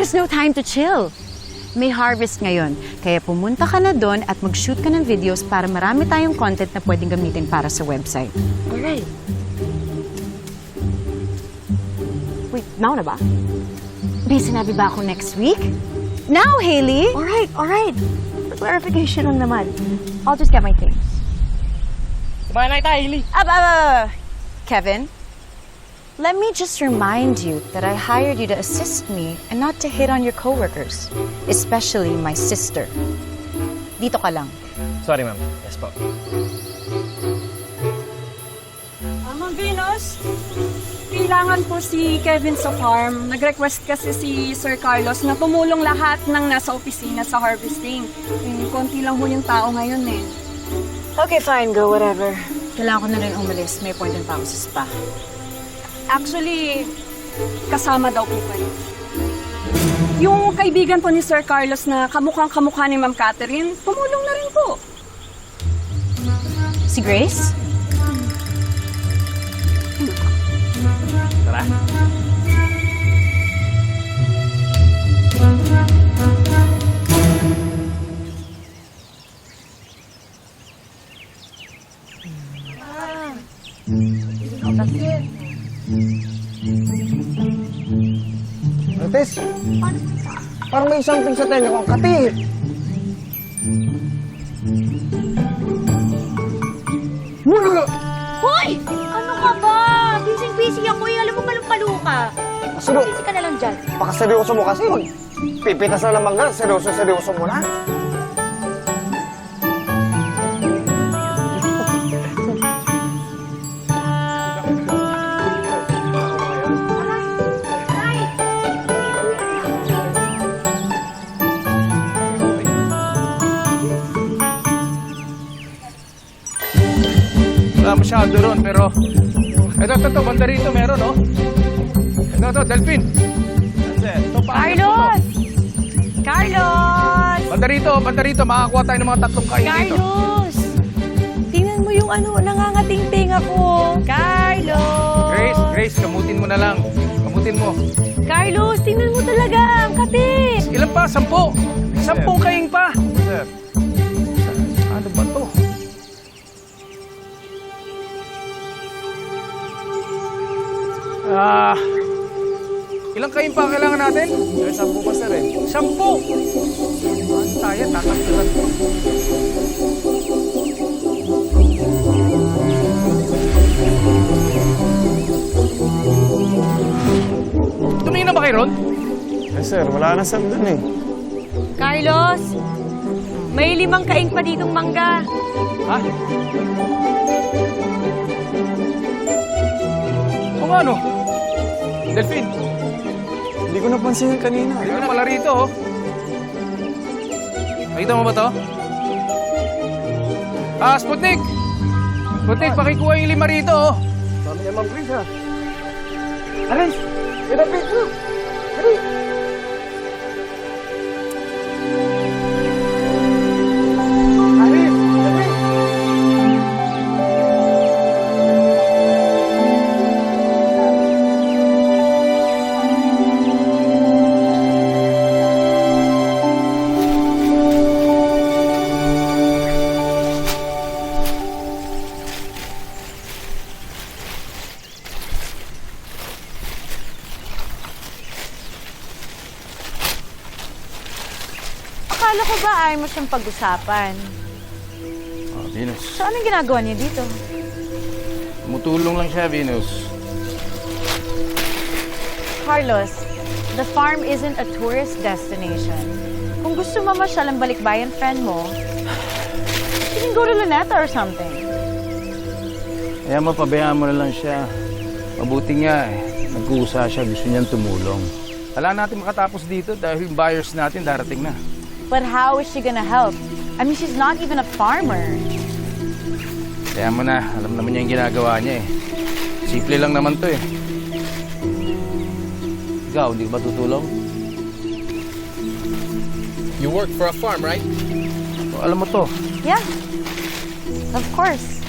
There's no time to chill. May harvest ngayon, kaya pumunta ka na doon at mag-shoot ka ng videos para marami tayong content na pwedeng gamitin para sa website. Alright. Wait, now na ba? May sinabi ba ako next week? Now, Haley! Alright, alright. For clarification lang naman. I'll just get my things. Kumain na kita, Hailey. Ab, ab, ab, ab. Kevin, let me just remind you that I hired you to assist me and not to hit on your coworkers, especially my sister. Dito ka lang. Sorry, ma'am. Yes po. Ah, Ma'am Venus, kailangan po si Kevin sa farm. Nag-request kasi si Sir Carlos na tumulong lahat ng nasa opisina sa harvesting. Eh, konti lang po yung tao ngayon eh. Okay, fine. Go, whatever. Kailangan ko na rin umalis. May appointment pa ako sa spa. Actually, kasama daw po kayo. Yung kaibigan po ni Sir Carlos na kamukhang kamukha ni Ma'am Catherine, tumulong na rin po. Si Grace? Tara. Martes, parang may something sa tenga kong kati. Mula! Hoy! Ano ka ba? Busy-busy ako eh. Alam mo, palumpalo ka. Sino? Busy ka na lang dyan. Baka seryoso mo kasi. Mag pipitas na ng mangga. Seryoso-seryoso mo na. Masyado ron, pero... Ito, ito, ito, banda rito, meron, no? Ito, ito, Delphine. Ito, Carlos! Carlos! Banda rito, banda rito, makakakuha tayo ng mga tatlong kain dito. Carlos! Tingnan mo yung ano, nangangating-ting ako. Carlos! Grace, Grace, kamutin mo na lang. Kamutin mo. Carlos, tingnan mo talaga. Ang kati. Ilan pa? Sampo? Sampung kaing pa. Sir. Ah, ilang kain pa kailangan natin? Eh, sampu pa sir eh. Sampu! Ano tayo? Tatangkilan ko. Tumingin na ba kayo ron? Eh sir, wala na sir dun eh. Carlos! May limang kaing pa ditong mangga. Ha? Nga no? Delphine, Hindi ko napansin yun kanina. hindi na pala rito oh. Nakita mo ba to? Ah, Sputnik! Sputnik, pakikuha yung lima rito oh. Sabi niya, Ma'am Grace ha. Aray! Pinapit mo! Aray! Akala ko ba ayaw mo siyang pag-usapan? Oh, Venus. So, anong ginagawa niya dito? Tumutulong lang siya, Venus. Carlos, the farm isn't a tourist destination. Kung gusto mamasyal ang balikbayan friend mo, you can go to Luneta or something. Kaya mapabayaan mo na lang siya. Mabuti nga eh. Nag-uusa siya, gusto niyang tumulong. Wala natin makatapos dito dahil yung buyers natin darating na. But how is she gonna help? I mean, she's not even a farmer. Kaya mo na, alam naman niya yung ginagawa niya eh. Simple lang naman to eh. Ikaw, hindi ka ba tutulong? You work for a farm, right? O, alam mo to, Yeah, of course.